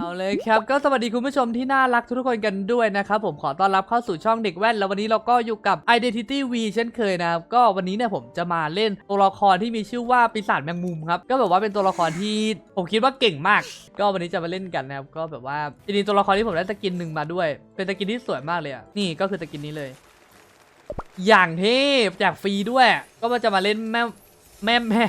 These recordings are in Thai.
เอาเลยครับก็สวัสดีคุณผู้ชมที่น่ารักทุกคนกันด้วยนะครับผมขอต้อนรับเข้าสู่ช่องเด็กแว่น แล้ววันนี้เราก็อยู่กับ Identity V เช่นเคยนะครับก็วันนี้เนี่ยผมจะมาเล่นตัวละครที่มีชื่อว่าปีศาจแมงมุมครับก็แบบว่าเป็นตัวละครที่ผมคิดว่าเก่งมาก ก็วันนี้จะมาเล่นกันนะครับก็แบบว่าจริงๆตัวละครที่ผมได้สกินหนึ่งมาด้วย เป็นสกินที่สวยมากเลยอะนี่ก็คือสกินนี้เลย อย่างเทพแจกฟรีด้วย ก็มาจะมาเล่นแม่แม่แม่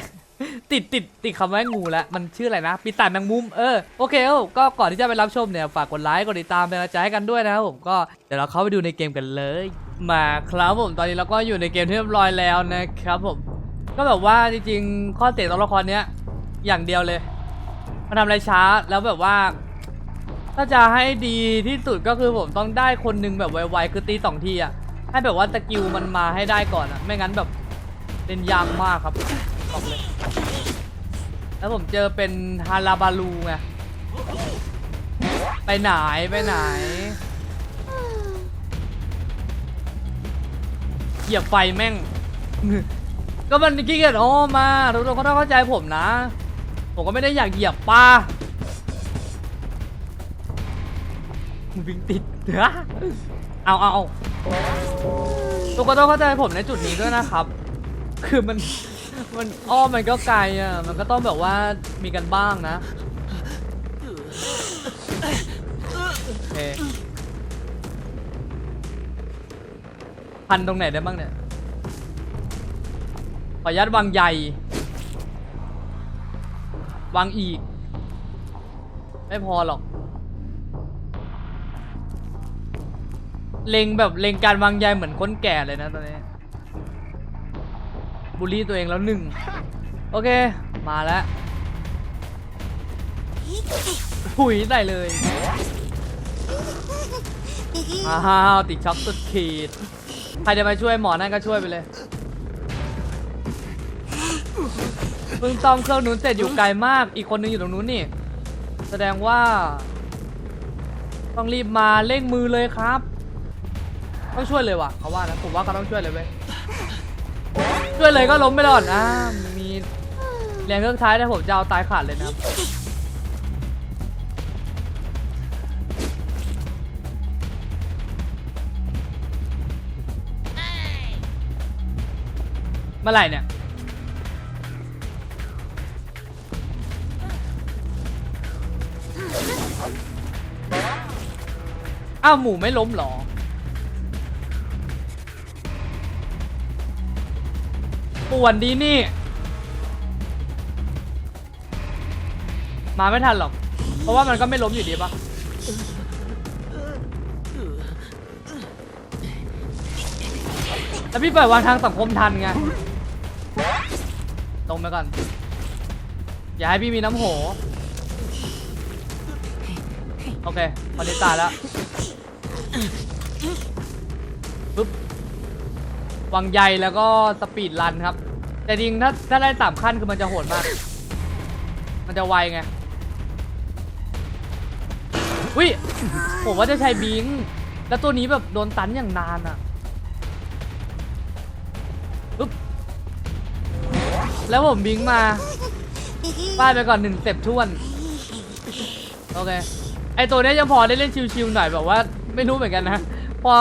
ติดติดติดคำว่างูแล้วมันชื่ออะไรนะปีศาจแมงมุมเออโอเคครับก็ก่อนที่จะไปรับชมเนี่ยฝากกดไลค์กดติดตามเป็นกำลังใจให้กันด้วยนะครับผมก็เดี๋ยวเราเข้าไปดูในเกมกันเลย มาครับผมตอนนี้เราก็อยู่ในเกมที่เรียบร้อยแล้วนะครับผมก็แบบว่าจริงๆข้อเสียตัวละครเนี้ยอย่างเดียวเลยมันทำอะไรช้าแล้วแบบว่า ถ้าจะให้ดีที่สุดก็คือผมต้องได้คนหนึงแบบไวๆคือตีสองทีอะให้แบบว่าสกิลมันมาให้ได้ก่อนอะไม่งั้นแบบเล่นยากมากครับ บอกเลย แล้วผมเจอเป็นฮาราบาลูไง ไปไหน ไปไหน เหยียบไฟแม่ง ก็มันขี้เกียจอ้มาทุกคนก็ต้องเข้าใจผมนะ ผมก็ไม่ได้อยากเหยียบป้าวิ่งติดเอาเอาเอาทุกคนต้องเข้าใจผมในจุดนี้ด้วยนะครับ คือมัน มันอ้อมมันก็ไกลอะ มันก็ต้องแบบว่ามีกันบ้างนะโอเคพันตรงไหนได้บ้างเนี่ย ขออนุญาตวางใหญ่ วางอีก ไม่พอหรอก เล็งแบบเล็งการวางใยเหมือนคนแก่เลยนะตอนนี้ บูลลี่ตัวเองแล้วหนึ่งโอเค มาแล้วหุยได้เลยอ้าวติดช็อคสุดขีด ใครจะมาช่วยหมอนั่นก็ช่วยไปเลยเพิ่งซ่อมเครื่องนู้นเสร็จอยู่ไกลมาก อีกคนนึงอยู่ตรงนู้นนี่ แสดงว่า ต้องรีบมาเร่งมือเลยครับ ต้องช่วยเลยว่ะเขาว่านะผมว่าเขาต้องช่วยเลยเว้ย ช่วยเลยก็ล้มไม่รอดอ่ามีแรงเครื่องท้ายแต่ผมจะเอาตายขาดเลยนะครับเมื่อไหร่เนี่ยอ้าวหมูไม่ล้มหรอ ป่วนดีนี่ มาไม่ทันหรอก เพราะว่ามันก็ไม่ล้มอยู่ดีปะแล้วพี่ปล่อยวางทางสังคมทันไง ตรงไปก่อน อย่าให้พี่มีน้ำโห โอเคพอดีตายแล้วปึ๊บวังใยแล้วก็สปีดรันครับ แต่จริงถ้าถ้าได้สามขั้นคือมันจะโหดมาก มันจะไวไงวิผมว่าจะใช้บิง แล้วตัวนี้แบบโดนตันอย่างนานอะปึ๊บแล้วผมบิงมาป้ายไปก่อนหนึ่งเต็ปท่วน โอเค ไอตัวนี้ยังพอได้เล่นชิวๆหน่อยแบบว่าไม่รู้เหมือนกันนะ พอ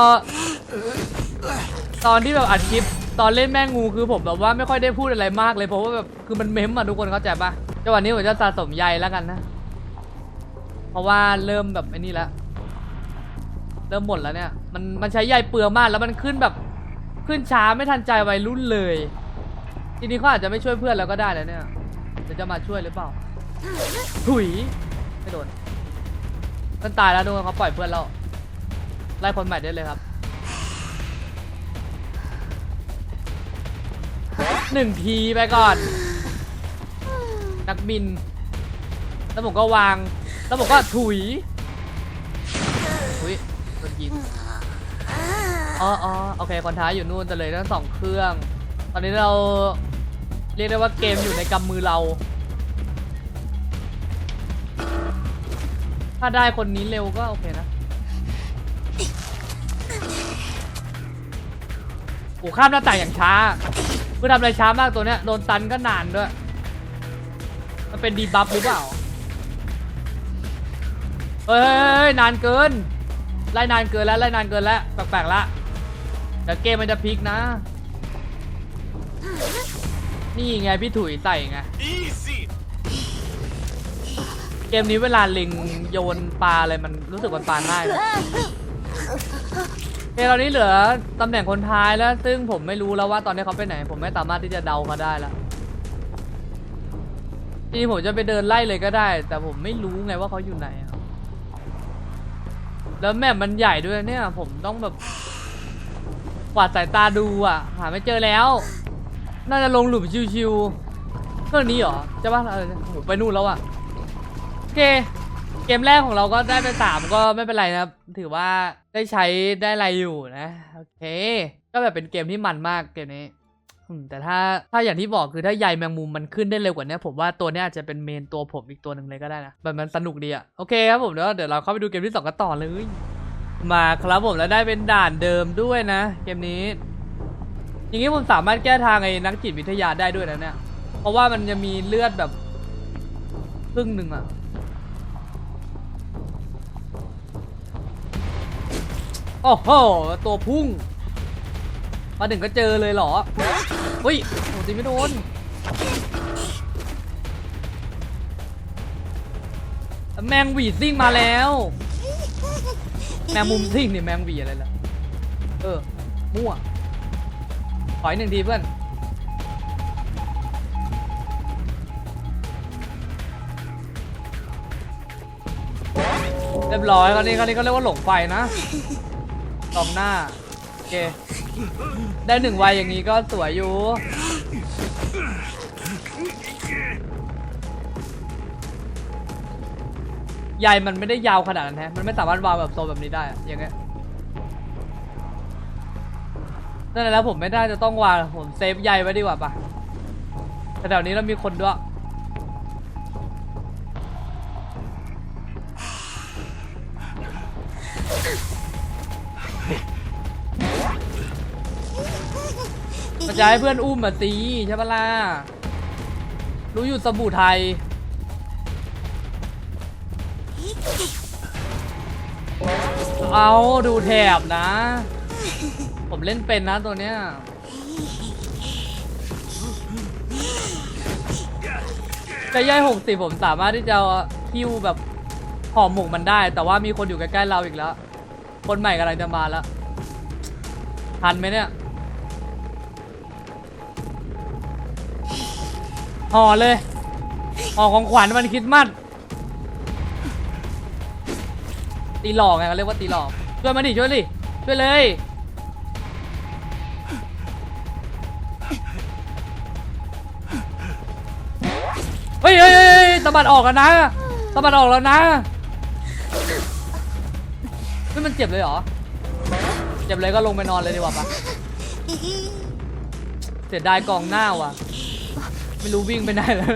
ตอนที่แบบอัดคลิป ตอนเล่นแม่งูคือผมแบบว่าไม่ค่อยได้พูดอะไรมากเลยเพราะว่าแบบคือมันเม้มอะทุกคนเข้าใจปะจังหวะนี้ผมจะสะสมใยแล้วกันนะ เพราะว่าเริ่มแบบไอ้นี่ละเริ่มหมดแล้วเนี่ย มันมันใช้ใยเปลืองมากแล้วมันขึ้นแบบขึ้นช้าไม่ทันใจวัยรุ่นเลย ทีนี้เขาอาจจะไม่ช่วยเพื่อนแล้วก็ได้แล้วเนี่ยเดี๋ยวจะมาช่วยหรือเปล่าถุยไม่โดนมันตายแล้วทุกคนเขาปล่อยเพื่อนแล้วไล่คนใหม่ได้เลยครับ หนึ่งทีไปก่อน นักบิน แล้วผมก็วาง แล้วผมก็ถุยอุ้ยโดนยิงอ๋ออ๋อโอเค คนท้ายอยู่นู่นแต่เลยทั้งสองเครื่อง ตอนนี้เราเรียกได้ว่าเกมอยู่ในกำมือเรา ถ้าได้คนนี้เร็วก็โอเคนะโอ้ข้ามหน้าต่างอย่างช้า เพื่อทำอะไรช้ามากตัวเนี้ยโดนตันก็นานด้วย มันเป็นดีบัฟหรือเปล่าเฮ้ยเฮ้ยเฮ้ยนานเกิน ไล่นานเกินแล้วไล่นานเกินแล้วแปลกๆละเดี๋ยวเกมมันจะพลิกนะ นี่ไงพี่ถุยใส่ไง Easy. เกมนี้เวลาเล็งโยนปลาอะไรมันรู้สึกมันปลาง่ายนะ เกมเรานี้เหลือตำแหน่งคนท้ายแล้ว ซึ่งผมไม่รู้แล้วว่าตอนนี้เขาไปไหน ผมไม่สามารถที่จะเดามาได้แล้วจริงผมจะไปเดินไล่เลยก็ได้ แต่ผมไม่รู้ไงว่าเขาอยู่ไหนอะแล้วแมปมันใหญ่ด้วยเนี่ย ผมต้องแบบกวาดสายตาดูอะ หาไม่เจอแล้ว น่าจะลงหลุมชิวๆเรื่องนี้เหรอใช่ปะเออผมไปนู่นแล้วอะโอเค เกมแรกของเราก็ได้ไปสามก็ไม่เป็นไรนะครับ ถือว่าได้ใช้ได้อะไรอยู่นะ โอเค ก็แบบเป็นเกมที่มันมากเกมนี้แต่ถ้าถ้าอย่างที่บอกคือถ้าใยแมงมุมมันขึ้นได้เร็วกว่านี้ผมว่าตัวนี้อาจจะเป็นเมนตัวผมอีกตัวหนึ่งเลยก็ได้นะแบบมันสนุกดีอะโอเคครับผมเดี๋ยวเดี๋ยวเราเข้าไปดูเกมที่สองกันต่อเลย มาครับผมแล้วได้เป็นด่านเดิมด้วยนะ เกมนี้ อย่างนี้ผมสามารถแก้ทางไอ้นักจิตวิทยาได้ด้วยนะเนี่ยเพราะว่ามันจะมีเลือดแบบครึ่งหนึ่งอะ โอ้โห ตัวพุ่ง มาถึงก็เจอเลยเหรอ เฮ้ยโอ้ตีไม่โดนแมงวีซิ่งมาแล้ว แมงมุมซิ่งนี่แมงวีอะไรล่ะ เออ มั่วขออีกหนึ่งทีเพื่อน เรียบร้อยคราวนี้คราวนี้ก็เรียกว่าหลงไฟนะ ตองหน้า โอเค ได้หนึ่งวัยอย่างนี้ก็สวยอยู่ใยมันไม่ได้ยาวขนาดนั้นแฮะ มันไม่สามารถวางแบบโซแบบนี้ได้อะอย่างเงี้ย นั่นแหละแล้วผมไม่ได้จะต้องวางผมเซฟใยไว้ดีกว่าปะแต่แถวนี้เรามีคนด้วย มันจะให้เพื่อนอุ้มมาตีใช่ปะล่ะรู้อยู่สบู่ไทยเอาดูแถบนะ ผมเล่นเป็นนะตัวเนี้ยจะย่อยหกสิบผมสามารถที่จะคิวแบบห่อหมกมันได้ แต่ว่ามีคนอยู่ใกล้ๆเราอีกแล้ว คนใหม่กำลังจะมาแล้ว ทันไหมเนี่ย ห่อเลยห่อของขวัญวันคริดมัดตีหลอกไงเขาเรียกว่าตีหลอกช่วยมาดิช่วยดิช่วยเลยเฮ้ยเฮ้ยตะบัดออกแล้วนะตะบัดออกแล้วนะเฮ้ยมันเจ็บเลยเหรอ เจ็บเลยก็ลงไปนอนเลยดีกว่าปะเสียดายกองหน้าว่ะ ไม่รู้วิ่งไปไหนแล้ว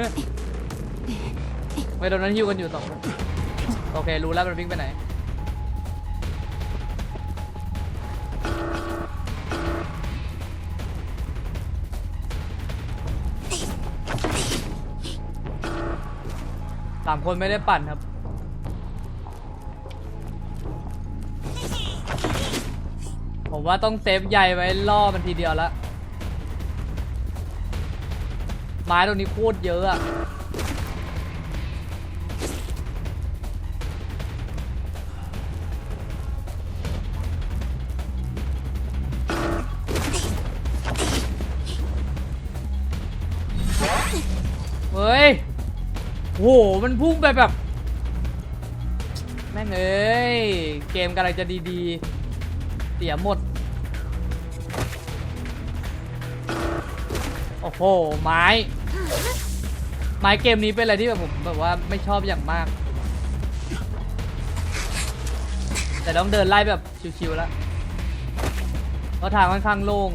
ไปตรงนั้นฮิวกันอยู่สองคนโอเค รู้แล้วมันวิ่งไปไหน สามคนไม่ได้ปั่นครับ ผมว่าต้องเซฟใยไว้ล่อมันทีเดียวละ ไม้ตรงนี้โคตรเยอะอะเฮ้ยโห มันพุ่งไปแบบ แม่งเอ้ย เกมกำลังจะดีๆ เสียหมด โอ้โห ไม้ ไม้เกมนี้เป็นอะไรที่แบบผมแบบว่าไม่ชอบอย่างมาก แต่ต้องเดินไล่แบบชิวๆแล้วเพราะทางค่อนข้างโล่ง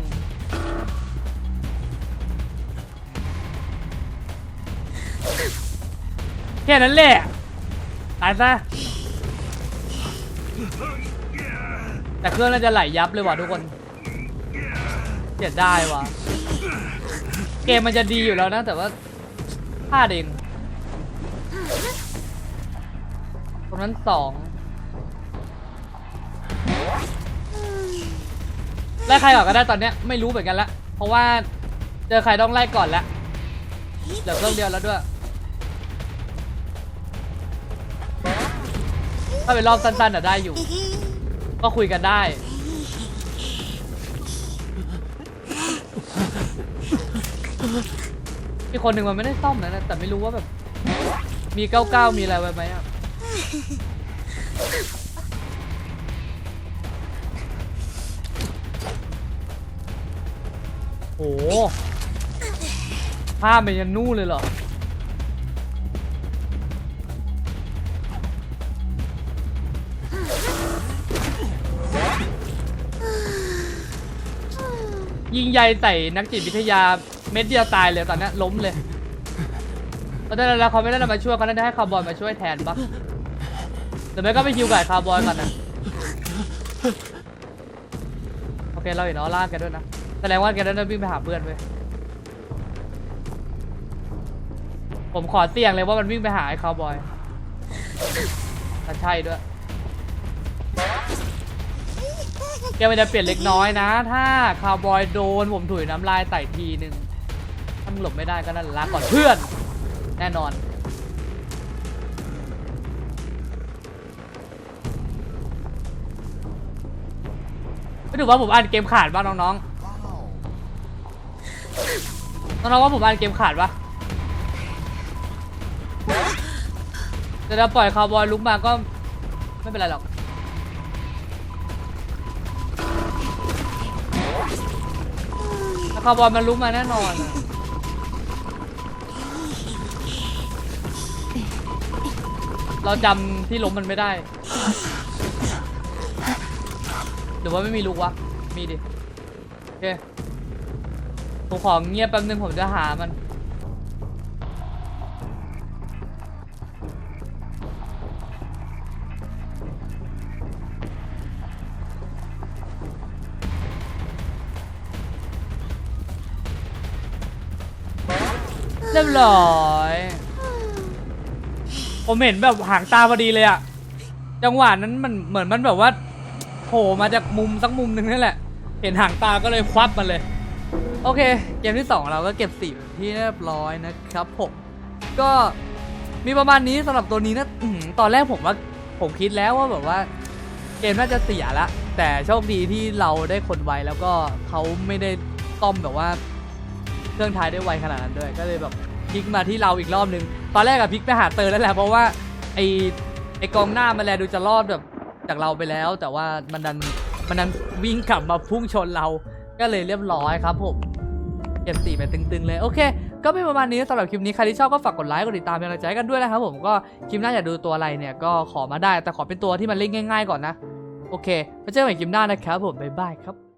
แค่นั้นแหละตายซะแต่เครื่องน่าจะไหลยับเลยว่ะทุกคนเสียดายว่ะ เกมมันจะดีอยู่แล้วนะ แต่ว่าพลาดเองตรงนั้นสองไล่ใครก่อนก็ได้ตอนเนี้ยไม่รู้เหมือนกันละเพราะว่าเจอใครต้องไล่ก่อนละเหลือเครื่องเดียวแล้วด้วย ถ้าเป็นรอบสั้นๆอะได้อยู่ ก็คุยกันได้ อีคนหนึ่งมันไม่ได้ซ่อมนะนะ แต่ไม่รู้ว่าแบบ มีเก้าเก้ามีอะไรไว้ไหมอะโอ้โหข้ามไปยันนู่นเลยเหรอยิงใยใส่นักจิตวิทยา เม็ดเดียวตายเลยตอนเนี้ยล้มเลยเพราะฉะนั้นแล้วเขาไม่ได้มาช่วยเขาน่าจะให้คาร์บอยมาช่วยแทนปะหรือไม่ก็ไปคิวกับคาร์บอยก่อนนะโอเคเราเห็นออร่าแกด้วยนะแสดงว่าแกนั้นวิ่งไปหาเพื่อนเว้ยผมขอเสี่ยงเลยว่ามันวิ่งไปหาไอ้คาร์บอยแต่ใช่ด้วยแกมันจะเปลี่ยนเล็กน้อยนะ ถ้าคาวบอยโดนผมถุยน้ำลายใส่ทีหนึ่ง ถ้ามึงหลบไม่ได้ก็นั่นลาก่อนเพื่อน แน่นอน ไม่ถือว่าผมอ่านเกมขาดป่ะน้องๆ น้องๆว่าผมอ่านเกมขาดป่ะแต่ถ้าปล่อยคาวบอยลุกมาก็ไม่เป็นไรหรอกถ้าคาร์บอยมันรู้มาแน่นอนอะ เราจำที่ล้มมันไม่ได้ หรือว่าไม่มีลูกวะ มีดิ โอเค ผมของเงียบแป๊บนึงผมจะหามันเรียบร้อย ผมเห็นแบบหางตาพอดีเลยอะจังหวะนั้นมันเหมือนมันแบบว่าโผล่มาจากมุมสักมุมหนึ่งนั่นแหละ เห็นหางตาก็เลยควับมันเลย โอเค เกมที่สองเราก็เก็บสี่ที่เรียบร้อยนะครับผมก็มีประมาณนี้สำหรับตัวนี้นะอตอนแรกผมว่าผมคิดแล้วว่าแบบว่า เกมน่าจะเสียละแต่โชคดีที่เราได้คนไวแล้วก็เขาไม่ได้ต้อมแบบว่า เครื่องท้ายได้ไวขนาดนั้นด้วยก็เลยแบบ พลิกมาที่เราอีกรอบหนึ่งตอนแรกอะพลิกไปหาเตอร์แล้วแหละเพราะว่าไอไอกองหน้ามันแลดูจะรอดแบบจากเราไปแล้ว แต่ว่ามันดันมันดันวิ่งกลับมาพุ่งชนเราก็เลยเรียบร้อยครับผมเก็บสี่ไปตึงๆ เลยโอเค ก็เป็นประมาณนี้สำหรับคลิปนี้ ใครที่ชอบก็ฝากกดไลค์กดติดตามเป็นกำลังใจกันด้วยนะครับผมก็คลิปหน้าอยากดูตัวอะไรเนี่ยก็ขอมาได้แต่ขอเป็นตัวที่มันเล่นง่าย ๆ ก่อนนะ โอเคไว้เจอกันใหม่คลิปหน้านะครับผมบ๊ายบายครับ